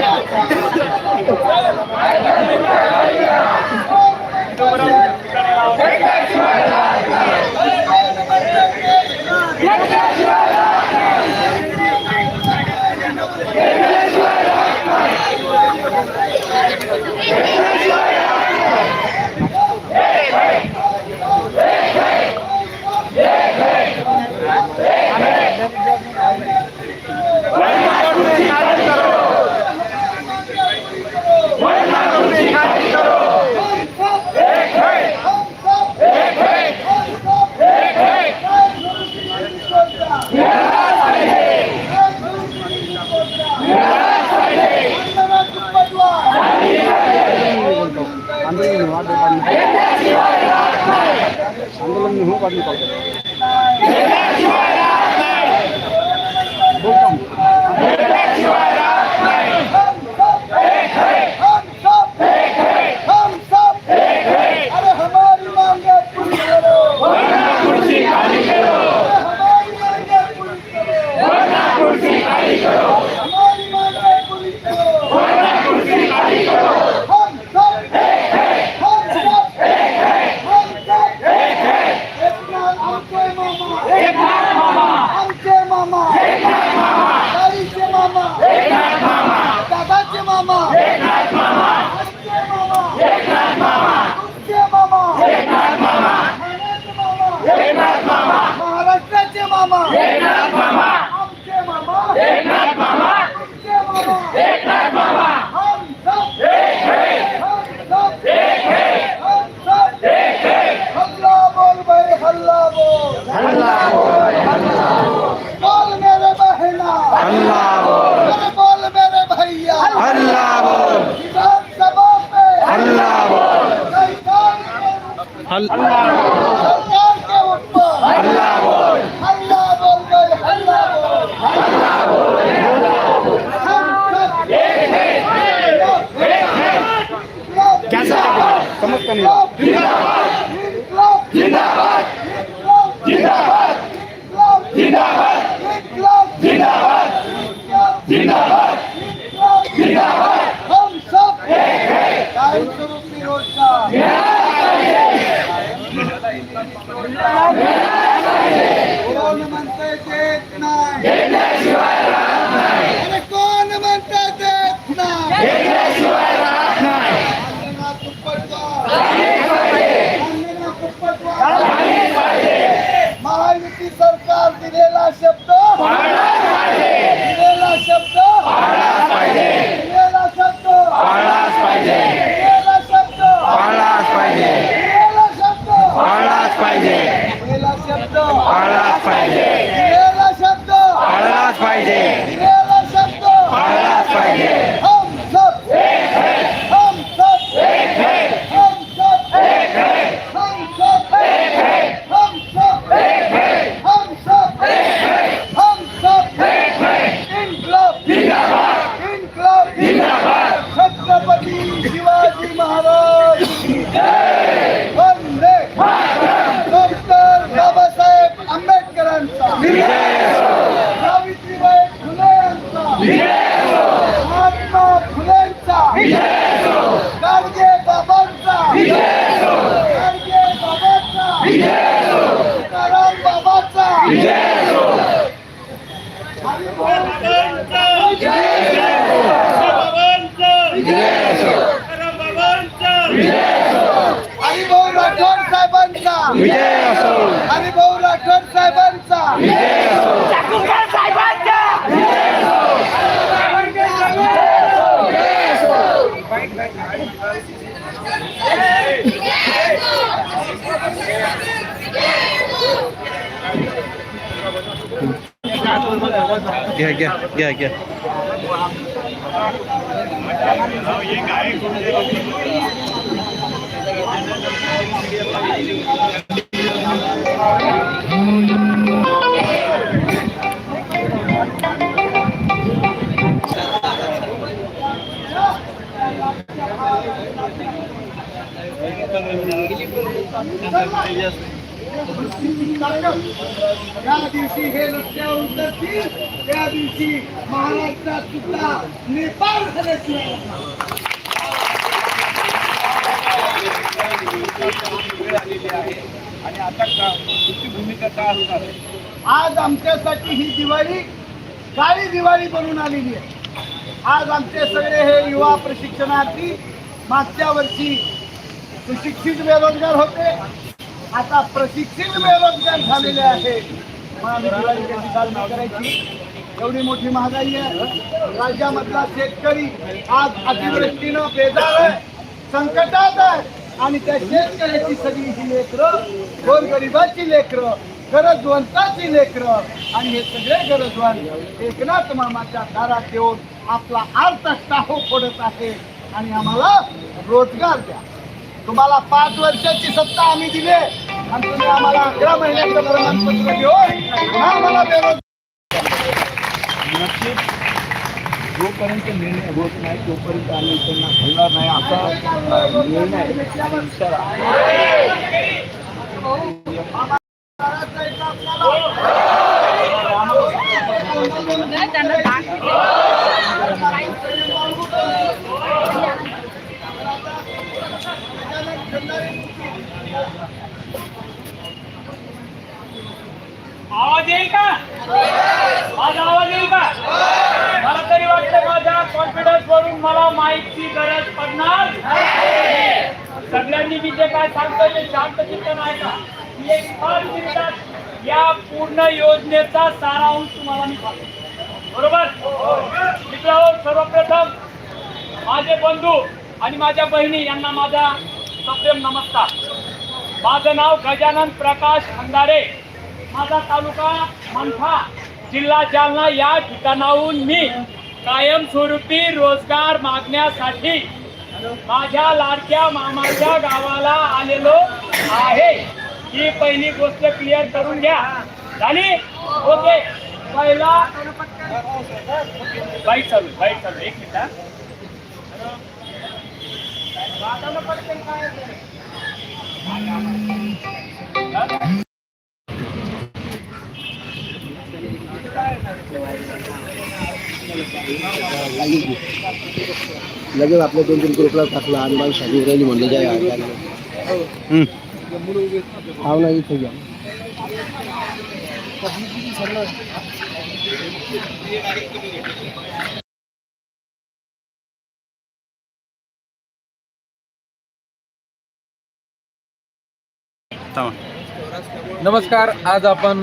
Yeah. આંદોલનની હું કાઢી પાડું? साहेबांचा आणि भाऊ राठोड साहेबांचा घ्या घ्या घ्या घ्या या दिवशी हे लक्ष उतरतील त्या दिवशी महाराष्ट्रात सुद्धा नेपाळ झाल्याशिवाय वेळ आलेली आहे आणि आता का तुमची भूमिका काय असणार आहे आज आमच्यासाठी ही दिवाळी काळी दिवाळी बनून आलेली आहे. आज आमचे सगळे हे युवा प्रशिक्षणार्थी मागच्या वर्षी सुशिक्षित बेरोजगार होते. आता प्रशिक्षित बेरोजगार झालेले आहे. मग आम्ही करायची. एवढी मोठी महागाई आहे. राज्यामधला शेतकरी आज अतिवृष्टीनं बेजार आहे. संकटात आहे. आणि त्या शेतकऱ्याची सगळी ही लेकरं गोरगरिबाची लेकरं गरजवंताची लेकरं. आणि हे सगळे गरजवंत एकनाथ मामाच्या दारात येऊन आपला अर्थ टाहो फोडत आहे. आणि आम्हाला रोजगार द्या. तुम्हाला पाच वर्षाची सत्ता आम्ही दिले. आणि तुम्ही आम्हाला अकरा महिन्याचं प्रमाणपत्र देऊन आम्हाला बेरोजगार जोपर्यंत निर्णय होत नाही तोपर्यंत आम्ही त्यांना घालणार नाही. असा निर्णय आवाज येईल का? माझा आवाज येईल का मला तरी वाटतं माझ्या कॉन्फिडन्स वरून मला माईकची गरज पडणार सगळ्यांनी मी जे काय सांगतो ते शांत चिंतन आहे का? मी एक पाच मिनिटात या पूर्ण योजनेचा सारांश तुम्हाला मी सांगतो. बरोबर? मित्रांनो सर्वप्रथम माझे बंधू आणि माझ्या बहिणी यांना माझा सप्रेम नमस्कार. माझं नाव गजानन प्रकाश खंदारे माझा तालुका मनफा जिल्हा जालना या ठिकाणाहून मी कायमस्वरूपी रोजगार मागण्यासाठी माझ्या लाडक्या मामाच्या गावाला आलेलो आहे. ही पहिली गोष्ट क्लिअर करून घ्या. झाली? ओके. पहिला बाईक चालू बाईक चालू. एक मिनिट काय लगेच आपल्या दोन तीन ग्रुपला टाकला आणि मला शादी राहिली म्हणले जाय हा ना इथे घ्या. नमस्कार आज आपण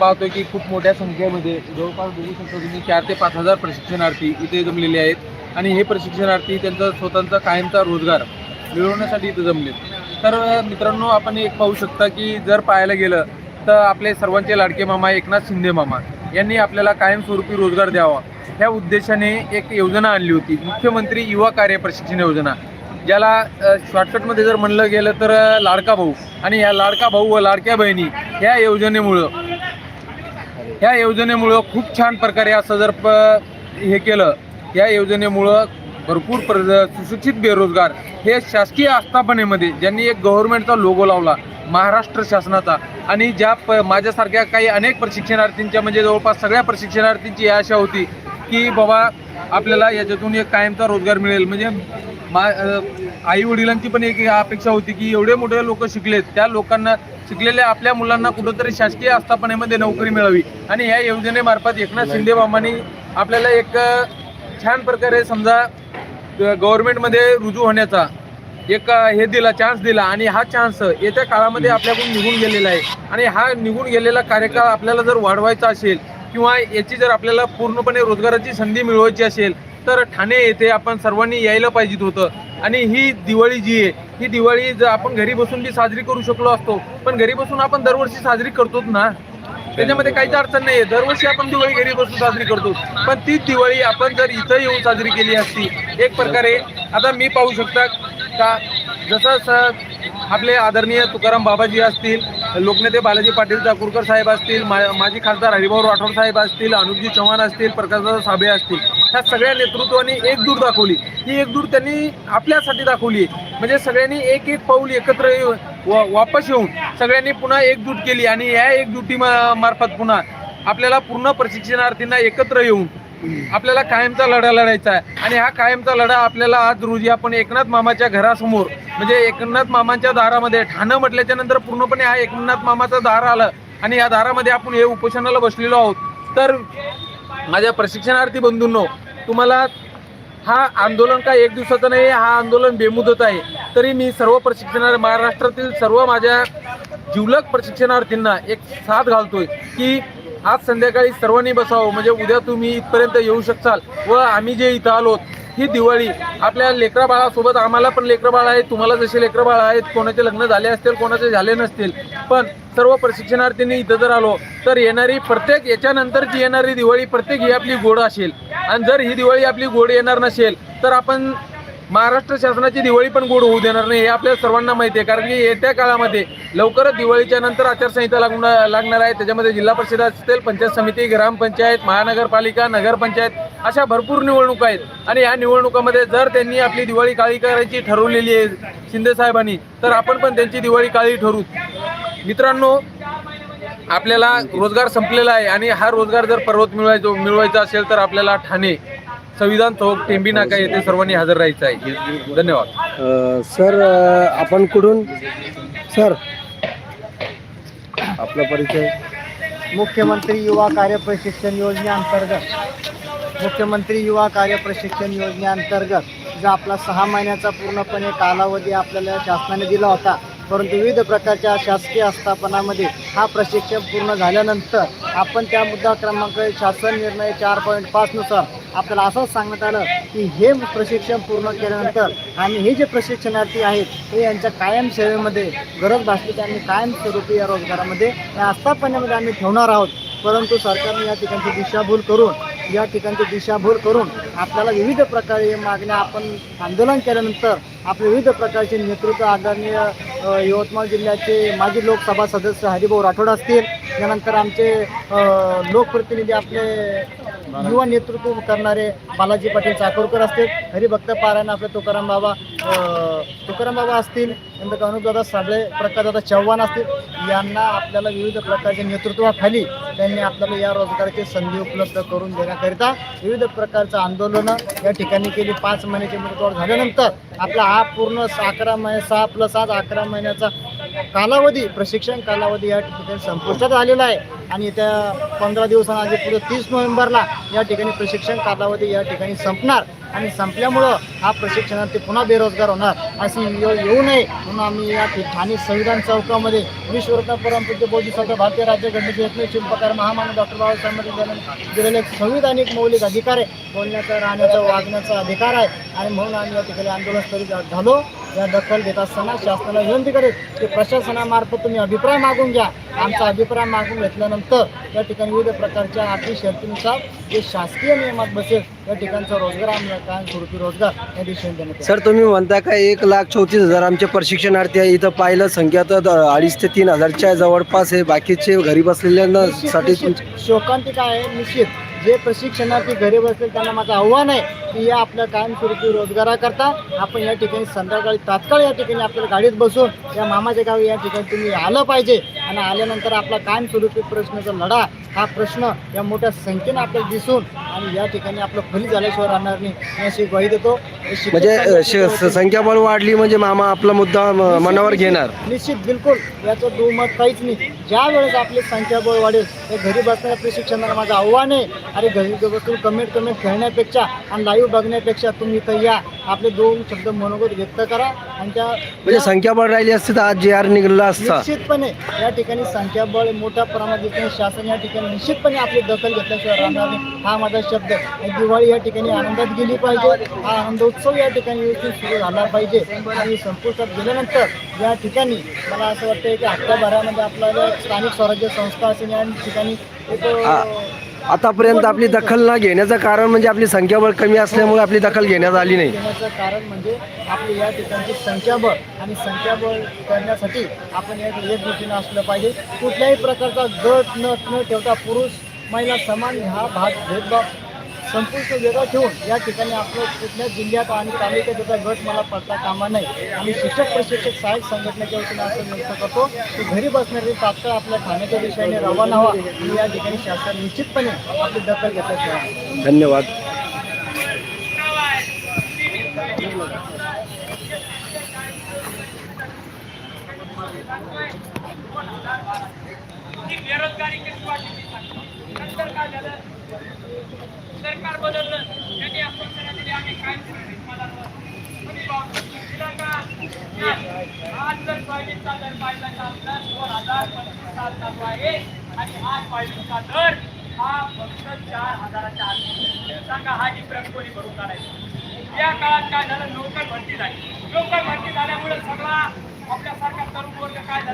पाहतोय की खूप मोठ्या संख्येमध्ये जवळपास बघू शकतो तुम्ही चार ते पाच हजार प्रशिक्षणार्थी इथे जमलेले आहेत. आणि हे प्रशिक्षणार्थी त्यांचा स्वतःचा कायमचा रोजगार मिळवण्यासाठी इथे जमलेत. तर मित्रांनो आपण एक पाहू शकता की जर पाहायला गेलं तर आपले सर्वांचे लाडके मामा एकनाथ शिंदे मामा यांनी आपल्याला कायमस्वरूपी रोजगार द्यावा. ह्या उद्देशाने एक योजना आणली होती. मुख्यमंत्री युवा कार्य प्रशिक्षण योजना. ज्याला शॉर्टकटमध्ये जर म्हणलं गेलं तर लाडका भाऊ. आणि या लाडका भाऊ व लाडक्या बहिणी ह्या योजनेमुळं ह्या योजनेमुळं खूप छान प्रकारे असं जर प हे केलं या योजनेमुळं भरपूर प्र सुशिक्षित बेरोजगार हे शासकीय आस्थापनेमध्ये ज्यांनी एक गव्हर्नमेंटचा लोगो लावला महाराष्ट्र शासनाचा आणि ज्या प माझ्यासारख्या काही अनेक प्रशिक्षणार्थींच्या म्हणजे जवळपास सगळ्या प्रशिक्षणार्थींची ही आशा होती की बाबा आपल्याला याच्यातून एक कायमचा रोजगार मिळेल. म्हणजे मा आई वडिलांची पण एक अपेक्षा होती की एवढे मोठे लोक शिकलेत त्या लोकांना शिकलेल्या आपल्या मुलांना कुठंतरी शासकीय आस्थापनेमध्ये नोकरी मिळावी. आणि या योजनेमार्फत एकनाथ शिंदे मामांनी आपल्याला एक छान प्रकारे समजा गव्हर्नमेंटमध्ये रुजू होण्याचा एक हे दिला चान्स दिला. आणि हा चान्स येत्या काळामध्ये आपल्याकडून निघून गेलेला आहे. आणि हा निघून गेलेला कार्यकाळ आपल्याला जर वाढवायचा असेल किंवा याची जर आपल्याला पूर्णपणे रोजगाराची संधी मिळवायची असेल तर ठाणे येथे आपण सर्वांनी यायला पाहिजे होतं. आणि ही दिवाळी जी आहे ही दिवाळी जर आपण घरी बसून बी साजरी करू शकलो असतो पण घरी बसून आपण दरवर्षी साजरी करतोच ना. त्याच्यामध्ये काहीच अडचण नाही आहे दरवर्षी आपण दिवाळी घरी बसून साजरी करतो. पण तीच दिवाळी आपण जर इथं येऊन साजरी केली असती एक प्रकारे आता मी पाहू शकता का जसं आपले आदरणीय तुकाराम बाबाजी असतील लोकनेते बालाजी पाटील चाकूरकर साहेब असतील मा माजी खासदार हरिभाऊ राठोड साहेब असतील अनुजी चव्हाण असतील प्रकाशदादा साबे असतील ह्या सगळ्या नेतृत्वाने एकजूट दाखवली. ही एकजूट त्यांनी आपल्यासाठी दाखवली म्हणजे सगळ्यांनी एक एक पाऊल एकत्र येऊन वा- वापस येऊन सगळ्यांनी पुन्हा एकजूट केली आणि या एकजुटी मा- मार्फत पुन्हा आपल्याला पूर्ण प्रशिक्षणार्थींना एकत्र येऊन आपल्याला कायमचा लढा लढायचा आहे. आणि हा कायमचा लढा आपल्याला आज रोजी आपण एकनाथ मामाच्या घरासमोर म्हणजे एकनाथ मामांच्या दारामध्ये ठाणं म्हटल्याच्या नंतर पूर्णपणे हा एकनाथ मामाचं दार आलं. आणि या दारामध्ये आपण हे उपोषणाला बसलेलो आहोत. तर माझ्या प्रशिक्षणार्थी बंधूंनो तुम्हाला हा आंदोलन काय एक दिवसाचं नाही हा आंदोलन बेमुदत आहे. तरी मी सर्व प्रशिक्षणा महाराष्ट्रातील सर्व माझ्या जिवलग प्रशिक्षणार्थींना एक साथ घालतोय की आज संध्याकाळी सर्वांनी बसावं. म्हणजे उद्या तुम्ही इथपर्यंत येऊ शकताल व आम्ही जे इथं आलोत ही दिवाळी. आपल्या लेकरा बाळासोबत आम्हाला पण लेकरं बाळ आहेत. तुम्हाला जसे लेकरं बाळ आहेत कोणाचे लग्न झाले असतील कोणाचे झाले नसतील. पण सर्व प्रशिक्षणार्थींनी इथं जर आलो तर येणारी प्रत्येक याच्यानंतरची येणारी दिवाळी प्रत्येक ही आपली गोड असेल. आणि जर ही दिवाळी आपली गोड येणार नसेल तर आपण महाराष्ट्र शासनाची दिवाळी पण गोड होऊ देणार नाही हे आपल्या सर्वांना माहिती आहे. कारण की येत्या काळामध्ये लवकरच दिवाळीच्या नंतर आचारसंहिता लागून लागणार आहे. त्याच्यामध्ये जिल्हा परिषद असतील पंचायत समिती ग्रामपंचायत महानगरपालिका नगरपंचायत अशा भरपूर निवडणुका आहेत. आणि या निवडणुकामध्ये जर त्यांनी आपली दिवाळी काळी करायची ठरवलेली आहे शिंदेसाहेबांनी तर आपण पण त्यांची दिवाळी काळी ठरू. मित्रांनो आपल्याला रोजगार संपलेला आहे आणि हा रोजगार जर पर्वत मिळवायचा मिळवायचा असेल तर आपल्याला ठाणे संविधान चौक टेंबी नाका येथे सर्वांनी हजर राहायचं आहे. धन्यवाद. अ, सर अ, आपण कुठून? सर. आपला परिचय. मुख्यमंत्री युवा कार्य प्रशिक्षण योजनेअंतर्गत मुख्यमंत्री युवा कार्य प्रशिक्षण योजनेअंतर्गत जो आपला सहा महिन्याचा पूर्णपणे कालावधी आपल्याला शासनाने दिला होता परंतु विविध प्रकारच्या शासकीय आस्थापनामध्ये हा प्रशिक्षण पूर्ण झाल्यानंतर आपण त्या मुद्दा क्रमांक शासन निर्णय चार पॉईंट पाचनुसार आपल्याला असंच सांगण्यात आलं की हे प्रशिक्षण पूर्ण केल्यानंतर आणि हे जे प्रशिक्षणार्थी आहेत हे यांच्या कायम सेवेमध्ये गरज भासली की आम्ही कायमस्वरूपी या रोजगारामध्ये या आस्थापनेमध्ये आम्ही ठेवणार आहोत. परंतु सरकारने या ठिकाणची दिशाभूल करून या ठिकाणची दिशाभूल करून आपल्याला विविध प्रकारे मागण्या आपण आंदोलन केल्यानंतर आपले विविध प्रकारचे नेतृत्व आदरणीय यवतमाळ जिल्ह्याचे माजी लोकसभा सदस्य हरिभाऊ राठोड असतील. त्यानंतर आमचे लोकप्रतिनिधी आपले युवा नेतृत्व करणारे बालाजी पाटील चाकूरकर असतील हरिभक्त पारायण आपले तुकाराम बाबा तुकाराम बाबा असतील नंतर अनुदादा साबळे प्रकाशदादा चव्हाण असतील यांना आपल्याला विविध प्रकारच्या नेतृत्वाखाली त्यांनी आपल्याला या रोजगाराची संधी उपलब्ध करून देण्याकरिता विविध प्रकारचं आंदोलनं या ठिकाणी केली. पाच महिन्याची मुदतवाढ झाल्यानंतर आपला हा पूर्ण अकरा महिने सहा प्लस आज अकरा महिन्याचा कालावधी प्रशिक्षण कालावधी या ठिकाणी संपुष्टात आलेला आहे. आणि त्या पंधरा दिवसांआधी पुढे तीस नोव्हेंबरला या ठिकाणी प्रशिक्षण कालावधी या ठिकाणी संपणार. आणि संपल्यामुळं हा प्रशिक्षणार्थी पुन्हा बेरोजगार होणार. अशी येऊ येऊ नये म्हणून आम्ही या ठिकाणी संविधान चौकामध्ये विश्वरत्न परमपूज्य बोधिसत्व भारतीय राज्य घटनेचे एकमेव शिल्पकार महामानव डॉक्टर बाबासाहेब आंबेडकर दिलेले एक संविधानिक मौलिक अधिकार आहे. बोलण्याचा राहण्याचा वागण्याचा अधिकार आहे. आणि म्हणून आम्ही या ठिकाणी आंदोलनस्थळी जा- झालो. या दखल घेत असताना शासनाला विनंती करेल की प्रशासनामार्फत तुम्ही अभिप्राय मागून घ्या. आमचा अभिप्राय मागून घेतल्यानंतर या ठिकाणी विविध प्रकारच्या अटी शर्तीनुसार जे शासकीय नियमात बसेल या ठिकाणचा रोजगार रोजगार या दिशेने देण्यात येईल. सर तुम्ही म्हणता का एक लाख चौतीस हजार आमचे प्रशिक्षणार्थी आहे इथं पाहिलं संख्या तर अडीच ते तीन हजारच्या जवळपास आहे बाकीचे घरी बसलेल्यांना निश्चित- साठी निश्चित. शोकांतिका आहे निश्चित जे प्रशिक्षणार्थी घरी बसतील त्यांना माझं आव्हान आहे की या आपल्या कायमस्वरूपी रोजगाराकरता आपण या ठिकाणी संध्याकाळी तात्काळ या ठिकाणी आपल्याला गाडीत बसून या मामाच्या गावी या ठिकाणी तुम्ही आलं पाहिजे आणि आल्यानंतर आपला कायमस्वरूपी प्रश्नाचा लढा हा प्रश्न या मोठ्या संख्येने आपल्याला दिसून आणि या ठिकाणी आपलं फलित झाल्याशिवाय राहणार नाही अशी ग्वाही देतो. म्हणजे श- साहेब- संख्याबळ वाढली म्हणजे मामा आपला मुद्दा म- मनावर घेणार. निश्चित बिलकुल. याचं दुमत काहीच नाही. ज्या वेळेस आपली संख्याबळ वाढेल हे घरी बसणाऱ्या प्रशिक्षणाला माझं आव्हान आहे. अरे घरी बसून कमेंट कमेंट खेळण्यापेक्षा आणि लाईव्ह बघण्यापेक्षा तुम्ही इथं या. आपले दोन शब्द मनोगत व्यक्त करा. आणि त्या म्हणजे संख्याबळ राहिली असती तर आज जे आर निघाला असता. निश्चितपणे या ठिकाणी संख्याबळ मोठ्या प्रमाणात दिसणे शासन या ठिकाणी निश्चितपणे आपली दखल घेतल्याशिवाय राहणार नाही. हा माझा शब्द आणि दिवाळी या ठिकाणी आनंदात गेली पाहिजे. हा आनंदोत्सव या ठिकाणी व्यवस्थित सुरू झाला पाहिजे. आणि संपुष्टात गेल्यानंतर या ठिकाणी मला असं वाटतं की हप्त्याभरामध्ये आपल्याला स्थानिक स्वराज्य संस्था असेल या ठिकाणी एक आतापर्यंत आपली दखल न घेण्याचं कारण म्हणजे आपली संख्याबळ कमी असल्यामुळे आपली दखल घेण्यात आली नाही. घेण्याचं कारण म्हणजे आपली या ठिकाणची संख्याबळ आणि संख्याबळ करण्यासाठी आपण या एक दृष्टीनं असलं पाहिजे. कुठल्याही प्रकारचा गट न न ठेवता पुरुष महिला समान हा भाग भेदभाव संपुष्ट वेगळं ठेवून या ठिकाणी आपलं कुठल्या जिल्ह्यात आणि तालुक्यात त्याचा गट मला पडता कामा नाही आम्ही शिक्षक प्रशिक्षक सहाय्यक संघटनेच्या वतीने असं व्यक्त करतो की घरी बसणारे तात्काळ आपल्या ठाण्याच्या दिशेने रवाना व्हा आणि या ठिकाणी शासन निश्चितपणे आपली दखल नाही. धन्यवाद बेरोजगारी. नंतर काय झालं? सरकार बदललं. त्यांनी आपण दिली आम्ही काय कोणी आज जर सोयाबीनचा दर पाहिला तर आपला दोन हजार पंचवीस साल चालू आहे. आणि आज सोयाबीनचा दर हा फक्त चार हजाराच्या आत सांगा हा डिफरन्स कोणी भरून काढायचा? या काळात काय झालं? नोकर भरती झाली. नोकर भरती झाल्यामुळे सगळा आपल्यासारखा तरुण वर्ग काय झाला?